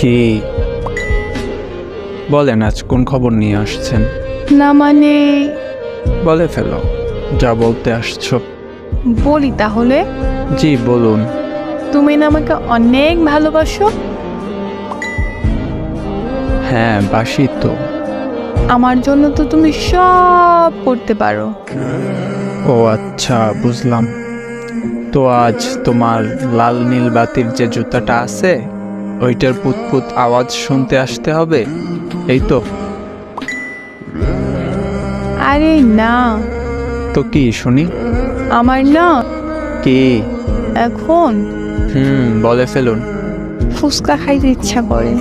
কি? বলেন আজ কোন খবর নিয়ে আসছেন? না মানে? বলে ফেলো যা বলতে আসছো। বলি তাহলে। জি বলুন। তুমি না আমাকে অনেক ভালোবাসো? হ্যাঁ বাসি তো। আমার জন্য তো তুমি সব করতে পারো। ও আচ্ছা বুঝলাম। তো আজ তোমার লাল নীল বাতির যে জুতাটা আছে ওইটার পুতপুত আওয়াজ শুনতে আসতে হবে? এই তো। আরে না। তো কি শুনি? আমার না। কি? এখন? হুম বলে ফেলুন। ফুচকা খাইতে ইচ্ছা করে।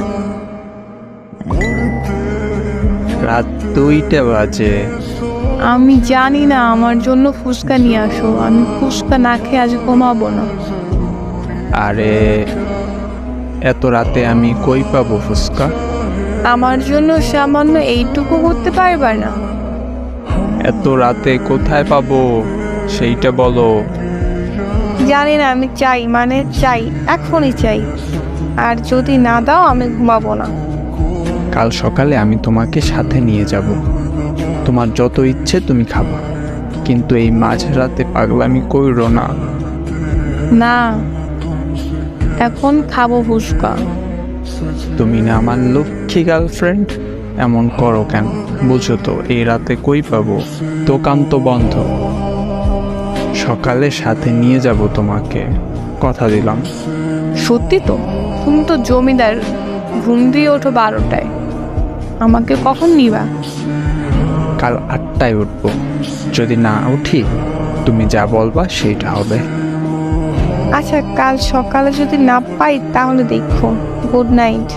রাত দুইটা বাজে। আমি জানি না আমার জন্য ফুচকা নিয়ে আসো। আমি ফুচকা না খেয়ে আজ ঘুমাবো না। আরে এত রাতে আমি কই পাবো ফুচকা? আমার জন্য সামান্য এইটুকু করতে পারবা না। এত রাতে কোথায় পাবো? সেইটা বলো। জানি না আমি চাই মানে চাই এখনই চাই। আর যদি না দাও আমি ঘুমাবো না। কাল সকালে আমি তোমাকে সাথে নিয়ে যাব। তোমার যত ইচ্ছে তুমি খাবা। কিন্তু এই মাঝরাতে পাগলামি কইরো না। না। এখন খাব ফুচকা। তুমি না আমার লক্ষ্মী গার্লফ্রেন্ড এমন করো কেন? বুঝো তো এই রাতে কই পাবো? দোকান তো বন্ধ। সকালে সাথে নিয়ে যাব তোমাকে। কথা দিলাম। সত্যি তো তুমি তো জমিদার। ঘুম দিয়ে ওঠো বারোটায়। আমাকে কখন নিবা? কাল আটটায় উঠবো। যদি না উঠি তুমি যা বলবা সেইটা হবে। আচ্ছা কাল সকালে যদি না পাই তাহলে দেখো। Good night